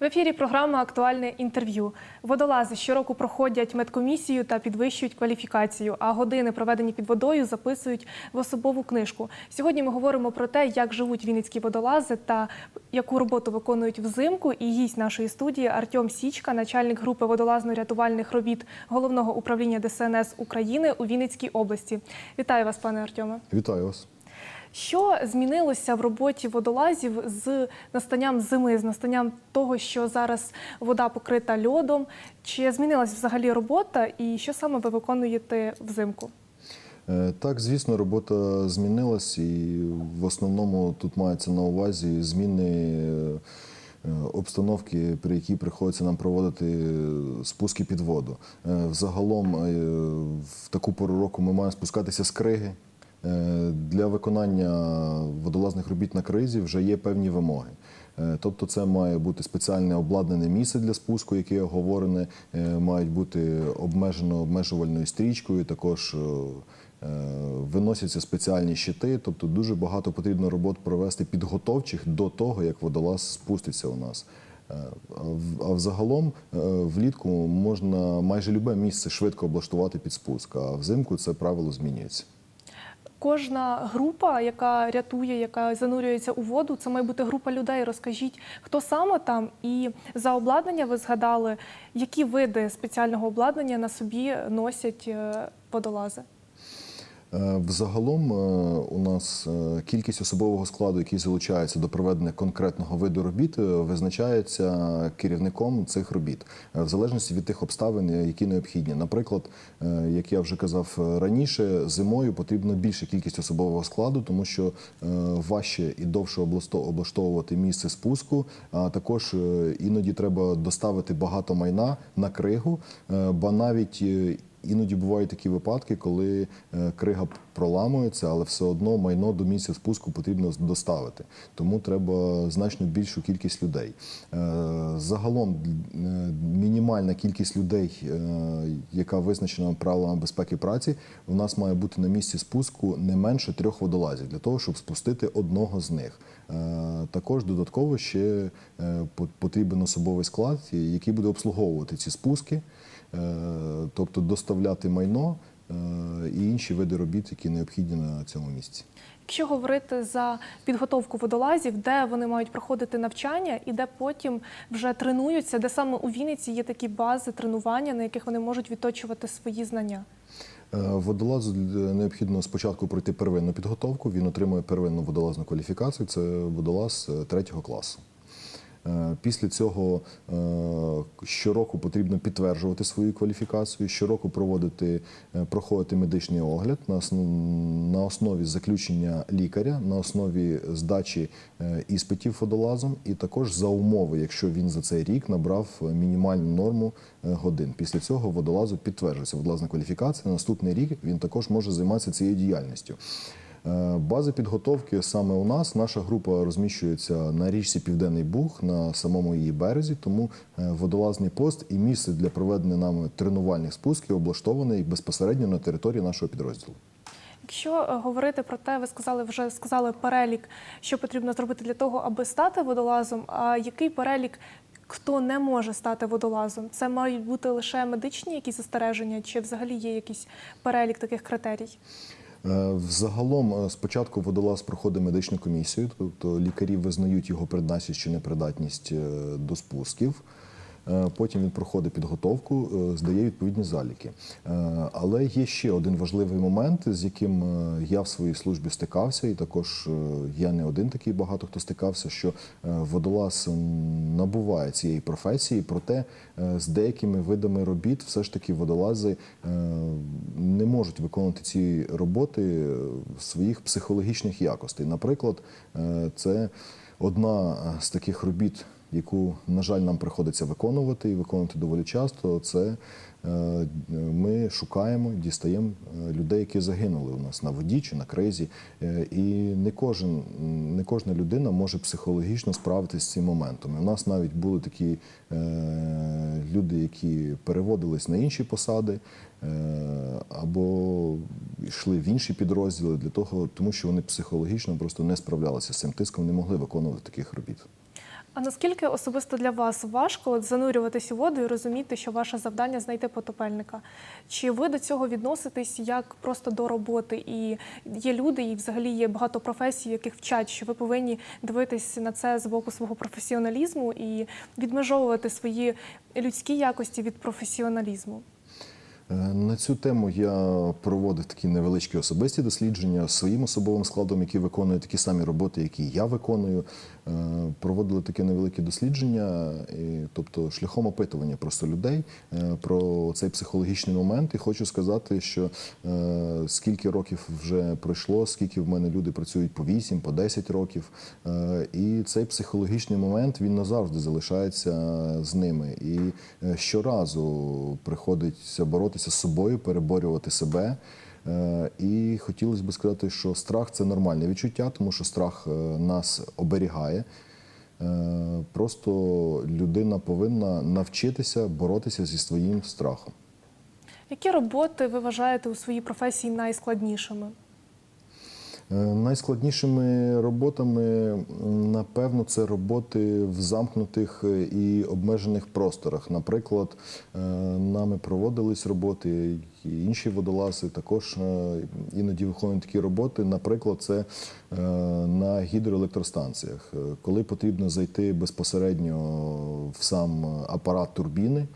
В ефірі програма Актуальне інтерв'ю. Водолази щороку проходять медкомісію та підвищують кваліфікацію, а години, проведені під водою, записують в особову книжку. Сьогодні ми говоримо про те, як живуть вінницькі водолази та яку роботу виконують взимку. І гість нашої студії Артем Січка, начальник групи водолазно-рятувальних робіт головного управління ДСНС України у Вінницькій області. Вітаю вас, пане Артеме. Вітаю вас. Що змінилося в роботі водолазів з настанням зими, з настанням того, що зараз вода покрита льодом? Чи змінилася взагалі робота, і що саме ви виконуєте взимку? Е, Так, звісно, робота змінилась, і в основному тут мається на увазі зміни е, обстановки, при якій приходиться нам проводити спуски під воду. Е, Взагалом, е, в таку пору року ми маємо спускатися з криги. Е, Для виконання водолазних робіт на кризі вже є певні вимоги. Е, Тобто це має бути спеціальне обладнане місце для спуску, яке оговорене, е, мають бути обмежено обмежувальною стрічкою. Також виносяться спеціальні щити. Тобто дуже багато потрібно робот провести підготовчих до того, як водолаз спуститься у нас. А взагалом влітку можна майже любе місце швидко облаштувати під спуск, а взимку це правило змінюється. Кожна група, яка рятує, яка занурюється у воду, це має бути група людей. Розкажіть, хто саме там, і за обладнання ви згадали, які види спеціального обладнання на собі носять е, водолази? Е, Взагалом е, у нас е, кількість особового складу, який залучається до проведення конкретного виду робіт, визначається керівником цих робіт в залежності від тих обставин, які необхідні. Наприклад, як я вже казав раніше, зимою потрібно більша кількість особового складу, тому що важче і довше облаштовувати місце спуску. А також іноді треба доставити багато майна на кригу, ба навіть Іноді бувають такі випадки, коли е, крига проламується, але все одно майно до місця спуску потрібно доставити. Тому треба значно більшу кількість людей. Е, Загалом е, мінімальна кількість людей, яка визначена правилами безпеки праці, у нас має бути на місці спуску не менше трьох водолазів для того, щоб спустити одного з них. Також додатково ще по- потрібен особовий склад, який буде обслуговувати ці спуски. Е, тобто доставляти майно е, і інші види робіт, які необхідні на цьому місці. Якщо говорити за підготовку водолазів, де вони мають проходити навчання і де потім вже тренуються, де саме у Вінниці є такі бази тренування, на яких вони можуть відточувати свої знання? Е, Водолазу необхідно спочатку пройти первинну підготовку. Він отримує первинну водолазну кваліфікацію. Це водолаз третього класу. Е, Після цього е, щороку потрібно підтверджувати свою кваліфікацію, щороку проводити, е, проходити медичний огляд на основ- основі заключення лікаря, на основі здачі іспитів водолазом, і також за умови, якщо він за цей рік набрав мінімальну норму годин. Після цього водолазу підтверджується водолазна кваліфікація. На наступний рік він також може займатися цією діяльністю. Е, Бази підготовки саме у нас. Наша група розміщується на річці Південний Буг на самому її березі, тому е, водолазний пост і місце для проведення нами тренувальних спусків облаштований безпосередньо на території нашого підрозділу. Якщо е, говорити про те, ви сказали вже сказали перелік, що потрібно зробити для того, аби стати водолазом. А який перелік, хто не може стати водолазом? Це мають бути лише медичні якісь застереження, чи взагалі є якийсь перелік таких критерій? Е, Взагалом, е, спочатку водолаз проходить медичну комісію, тобто лікарі визнають його придатність чи непридатність е, до спусків. Е, Потім він проходить підготовку, е, здає відповідні заліки. Е, Але є ще один важливий момент, з яким я в своїй службі стикався, і також я не один такий, багато хто стикався, що водолаз набуває цієї професії, проте з деякими видами робіт все ж таки водолази не можуть виконувати ці роботи своїх психологічних якостей. Наприклад, це одна з таких робіт, яку, на жаль, нам приходиться виконувати і виконувати доволі часто. Це е, ми шукаємо, дістаємо е, людей, які загинули у нас на воді чи на кризі. Е, І не кожен, не кожна людина може психологічно справитися з цим моментом. І У нас навіть були такі люди, які переводились на інші посади або йшли в інші підрозділи для того, тому що вони психологічно просто не справлялися з цим тиском, не могли виконувати таких робіт. А наскільки особисто для вас важко от занурюватись у воду і розуміти, що ваше завдання знайти потопельника? Чи ви до цього відноситесь як просто до роботи? І є люди, і взагалі є багато професій, яких вчать, що ви повинні дивитись на це з боку свого професіоналізму і відмежовувати свої людські якості від професіоналізму? Е, На цю тему я проводив такі невеличкі особисті дослідження своїм особовим складом, який виконує такі самі роботи, які я виконую. Е, Проводили таке невелике дослідження, тобто шляхом опитування просто людей е, про цей психологічний момент. І хочу сказати, що скільки років вже пройшло, скільки в мене люди працюють по 8, по 10 років. І цей психологічний момент він назавжди залишається з ними. І щоразу приходиться боротися з собою, переборювати себе. Е, І хотілося б сказати, що страх це нормальне відчуття, тому що страх е, нас оберігає. Е, Просто людина повинна навчитися боротися зі своїм страхом. Які роботи ви вважаєте у своїй професії найскладнішими? Е, Найскладнішими роботами, напевно, це роботи в замкнутих е, і обмежених просторах. Наприклад, е, нами проводились роботи, і інші водолази також іноді виконують такі роботи. Наприклад, це на гідроелектростанціях, коли потрібно зайти безпосередньо в сам апарат турбіни,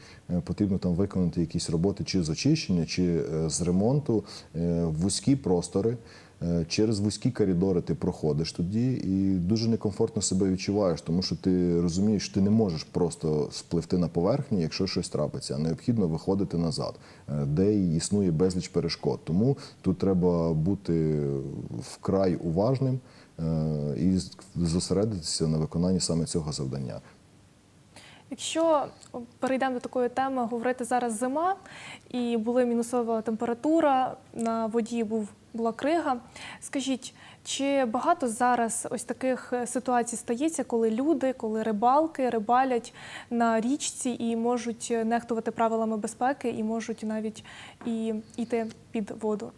потрібно там виконати якісь роботи чи з очищення, чи з ремонту, вузькі простори. Е, Через вузькі коридори ти проходиш тоді і дуже некомфортно себе відчуваєш, тому що ти розумієш, що ти не можеш просто спливти на поверхні, якщо щось трапиться. а Необхідно виходити назад, е, де існує безліч перешкод. Тому тут треба бути вкрай уважним е, і зосередитися на виконанні саме цього завдання. Якщо перейдемо до такої теми, говорити зараз зима, і була мінусова температура, на воді був, була крига. Скажіть, чи багато зараз ось таких е, ситуацій стається, коли люди, коли рибалки рибалять на річці і можуть нехтувати правилами безпеки, і можуть навіть і йти під воду?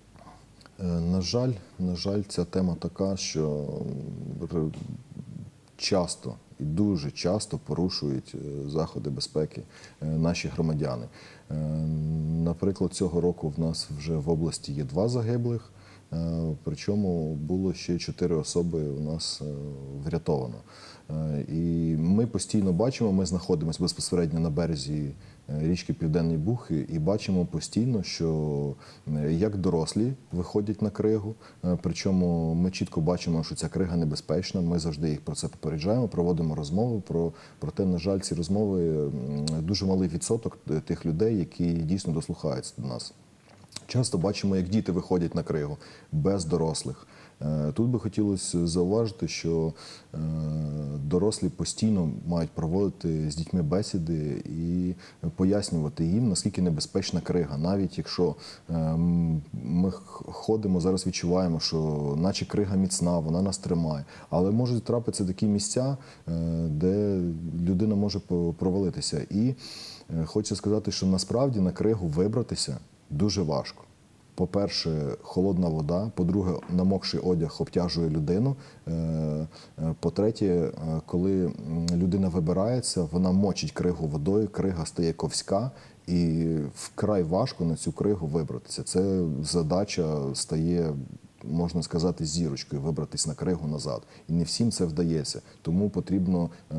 Е, На жаль, на жаль, ця тема така, що часто і дуже часто порушують е, заходи безпеки е, наші громадяни. Е, Наприклад, цього року в нас вже в області є два загиблих. Е, Причому було ще чотири особи у нас е, врятовано. Е, І ми постійно бачимо, ми знаходимося безпосередньо на березі річки Південний Буг і- бачимо постійно, що як дорослі виходять на кригу. Причому ми чітко бачимо, що ця крига небезпечна. Ми завжди їх про це попереджаємо, проводимо розмови. Про проте, на жаль, ці розмови дуже малий відсоток тих людей, які дійсно дослухаються до нас. Часто бачимо, як діти виходять на кригу без дорослих. Е, Тут би хотілося зауважити, що е, дорослі постійно мають проводити з дітьми бесіди і пояснювати їм, наскільки небезпечна крига. Навіть якщо е, ми ходимо, зараз відчуваємо, що наче крига міцна, вона нас тримає. Але можуть трапитися такі місця, де людина може провалитися. І хочу сказати, що насправді на кригу вибратися дуже важко. По-перше, холодна вода. По-друге, намокший одяг обтяжує людину. Е, е, По-третє, е, коли людина вибирається, вона мочить кригу водою, крига стає ковська, і вкрай важко на цю кригу вибратися. Це задача стає. Можна сказати, зірочкою вибратись на кригу назад, і не всім це вдається. Тому потрібно е,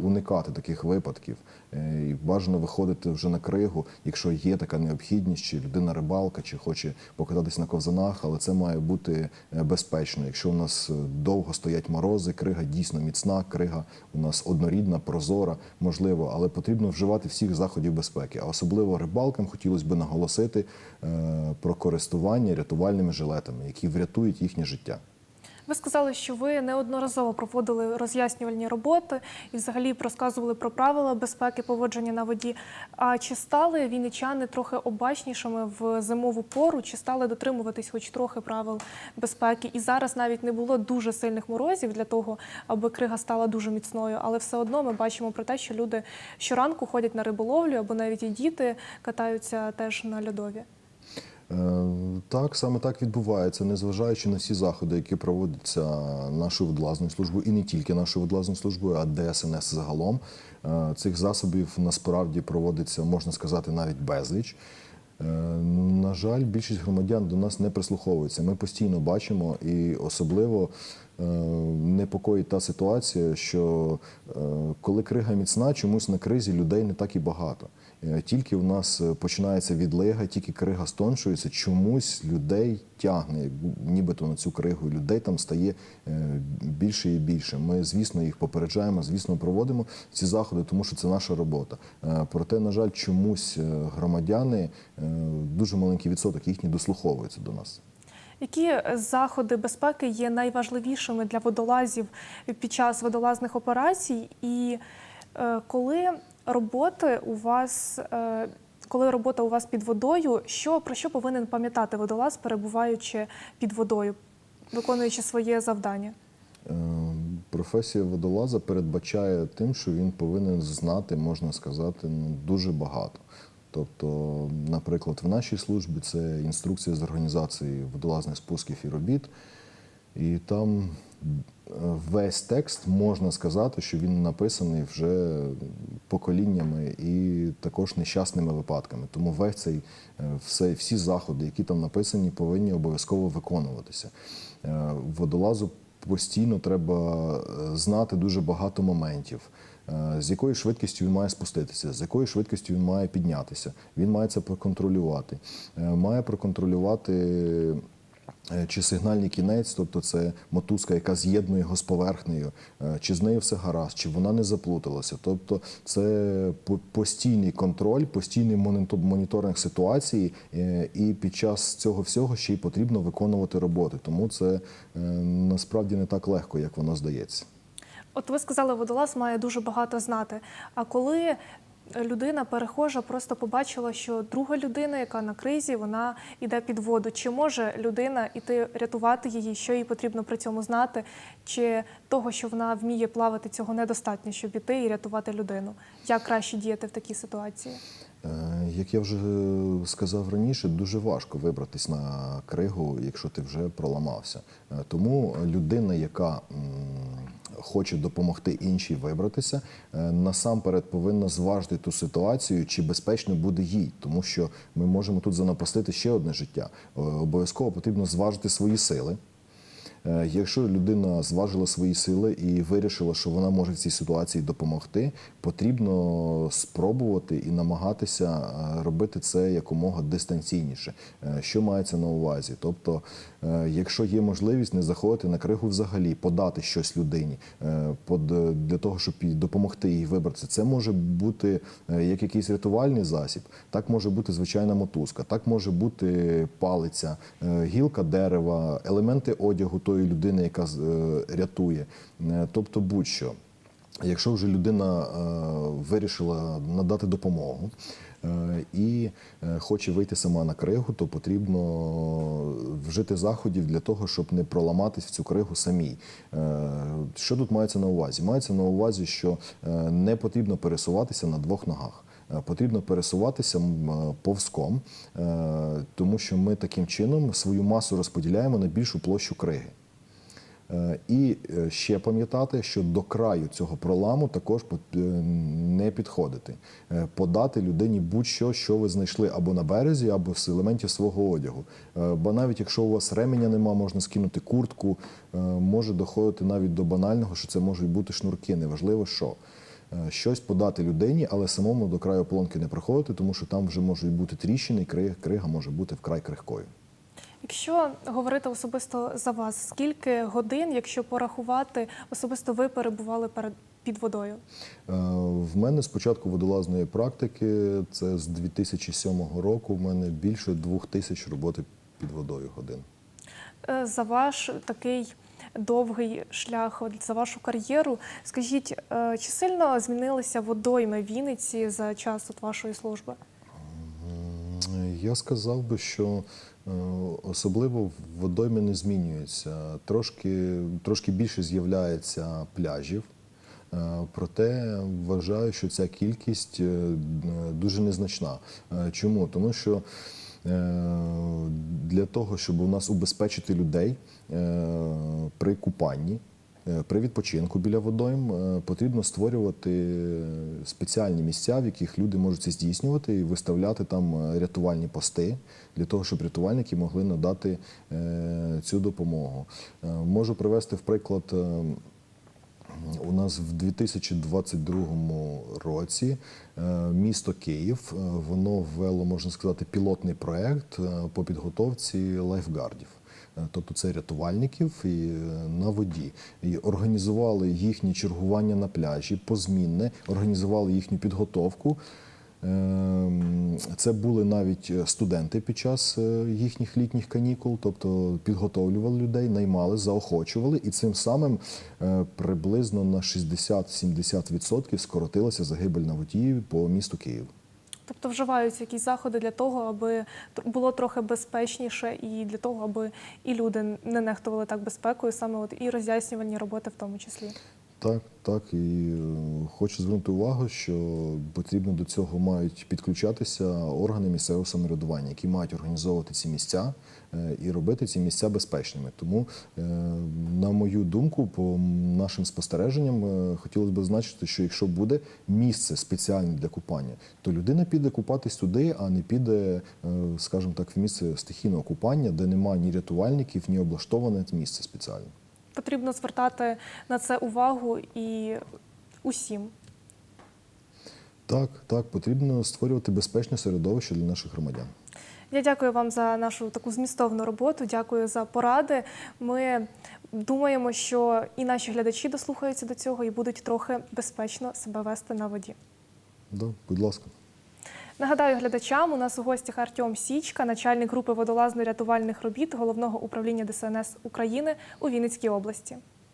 уникати таких випадків. Е, І бажано виходити вже на кригу, якщо є така необхідність, чи людина рибалка, чи хоче покататись на ковзанах, але це має бути е, безпечно. Якщо у нас е, довго стоять морози, крига дійсно міцна, крига у нас однорідна, прозора, можливо, але потрібно вживати всіх заходів безпеки. А особливо рибалкам хотілося б наголосити е, про користування рятувальними жилетами, які врятують їхнє життя. Ви сказали, що ви неодноразово проводили роз'яснювальні роботи і взагалі розказували про правила безпеки поводження на воді. А чи стали вінничани трохи обачнішими в зимову пору? Чи стали дотримуватись хоч трохи правил безпеки? І зараз навіть не було дуже сильних морозів для того, аби крига стала дуже міцною. Але все одно ми бачимо про те, що люди щоранку ходять на риболовлю, або навіть і діти катаються теж на льодові. Е, Так, саме так відбувається, незважаючи на всі заходи, які проводяться нашою водолазною службою, і не тільки нашою водолазною службою, а ДСНС загалом. Е, Цих засобів насправді проводиться, можна сказати, навіть безліч. Е, На жаль, більшість громадян до нас не прислуховується. Ми постійно бачимо, і особливо непокоїть та ситуація, що е, коли крига міцна, чомусь на кризі людей не так і багато. Е, Тільки в нас е, починається відлига, тільки крига стоншується, чомусь людей тягне, нібито на цю кригу. Людей там стає е, більше і більше. Ми, звісно, їх попереджаємо, звісно, проводимо ці заходи, тому що це наша робота. Е, Проте, на жаль, чомусь е, громадяни, е, дуже маленький відсоток їхні дослуховуються до нас. Які заходи безпеки є найважливішими для водолазів під час водолазних операцій? І е, коли роботи у вас, е, коли робота у вас під водою, що про що повинен пам'ятати водолаз, перебуваючи під водою, виконуючи своє завдання? Е, Професія водолаза передбачає тим, що він повинен знати, можна сказати, ну, дуже багато. Тобто, наприклад, в нашій службі це інструкція з організації водолазних спусків і робіт, і там е, весь текст можна сказати, що він написаний вже поколіннями і також нещасними випадками. Тому весь цей е, все, всі заходи, які там написані, повинні обов'язково виконуватися. Е, Водолазу постійно треба знати дуже багато моментів. Е, З якою швидкістю він має спуститися, з якою швидкістю він має піднятися. Він має це проконтролювати. Е, Має проконтролювати е, чи сигнальний кінець, тобто це мотузка, яка з'єднує його з поверхнею, чи з нею все гаразд, чи вона не заплуталася. Тобто це по- постійний контроль, постійний моніторинг ситуації, і під час цього всього ще й потрібно виконувати роботи. Тому це насправді не так легко, як воно здається. От ви сказали, водолаз має дуже багато знати. А коли людина перехожа просто побачила, що друга людина, яка на кризі, вона йде під воду. Чи може людина іти рятувати її? Що їй потрібно при цьому знати? Чи того, що вона вміє плавати, цього недостатньо, щоб іти і рятувати людину? Як краще діяти в такій ситуації? Е, Як я вже сказав раніше, дуже важко вибратись на кригу, якщо ти вже проламався. Е, Тому людина, яка хоче допомогти іншій вибратися, е, насамперед повинна зважити ту ситуацію, чи безпечно буде їй, тому що ми можемо тут занапастити ще одне життя. Е, Обов'язково потрібно зважити свої сили. Е, Якщо людина зважила свої сили і вирішила, що вона може в цій ситуації допомогти, потрібно спробувати і намагатися е, робити це якомога дистанційніше. Е, Що мається на увазі? Тобто, якщо є можливість не заходити на кригу взагалі, подати щось людині для того, щоб допомогти їй вибратися, це може бути як якийсь рятувальний засіб, так може бути звичайна мотузка, так може бути палиця, гілка дерева, елементи одягу тої людини, яка е, рятує, Е, тобто будь-що. Якщо вже людина е, вирішила надати допомогу і хоче вийти сама на кригу, то потрібно вжити заходів для того, щоб не проламатись в цю кригу самій. Що тут мається на увазі? Мається на увазі, що не потрібно пересуватися на двох ногах. Потрібно пересуватися повзком, тому що ми таким чином свою масу розподіляємо на більшу площу криги. Е, І е, ще пам'ятати, що до краю цього проламу також е, не підходити, подати людині будь-що, що ви знайшли або на березі, або з елементів свого одягу. Бо навіть якщо у вас ременя нема, можна скинути куртку, може доходити навіть до банального, що це можуть бути шнурки, неважливо що. Щось подати людині, але самому до краю полонки не приходити, тому що там вже можуть бути тріщини, і крига може бути вкрай крихкою. Якщо говорити особисто за вас, скільки годин, якщо порахувати, особисто ви перебували перед під водою? Е, В мене з початку водолазної практики, це з 2007 року, в мене більше двох тисяч роботи під водою годин. Е, За ваш такий довгий шлях, за вашу кар'єру, скажіть, е, чи сильно змінилися водойми Вінниці за час от вашої служби? Я сказав би, що особливо в водойми не змінюється. Трошки, трошки більше з'являється пляжів. Е, Проте вважаю, що ця кількість е, дуже незначна. Е, Чому? Тому що Е, Для того, щоб у нас убезпечити людей е, при купанні, е, при відпочинку біля водойм, е, потрібно створювати спеціальні місця, в яких люди можуть це здійснювати і виставляти там е, рятувальні пости для того, щоб рятувальники могли надати е, цю допомогу. Е, Можу привести в приклад. е, у нас в 2022 році е, місто Київ е, воно ввело, можна сказати, пілотний проект е, по підготовці лайфгардів. Е, Тобто це рятувальників і е, на воді. І організували їхнє чергування на пляжі позмінне, організували їхню підготовку. Ем, Це були навіть студенти під час е, їхніх літніх канікул, тобто підготовлювали людей, наймали, заохочували, і цим самим е, приблизно на 60-70% скоротилася загибель на воді по місту Київ. Тобто вживаються якісь заходи для того, аби було трохи безпечніше, і для того, аби і люди не нехтували так безпекою, саме от і роз'яснювальні роботи в тому числі. Так, так. І е, хочу звернути увагу, що потрібно до цього мають підключатися органи місцевого самоврядування, які мають організовувати ці місця і робити ці місця безпечними. Тому, е, на мою думку, по нашим спостереженням, е, хотілося б зазначити, що якщо буде місце спеціальне для купання, то людина піде купатись туди, а не піде, е, скажімо так, в місце стихійного купання, де немає ні рятувальників, ні облаштоване місце спеціальне. Потрібно звертати на це увагу і усім. Так, так, потрібно створювати безпечне середовище для наших громадян. Я дякую вам за нашу таку змістовну роботу. Дякую за поради. Ми думаємо, що і наші глядачі дослухаються до цього і будуть трохи безпечно себе вести на воді. Да, будь ласка. Нагадаю глядачам, у нас у гостях Артем Січка, начальник групи водолазно-рятувальних робіт головного управління ДСНС України у Вінницькій області.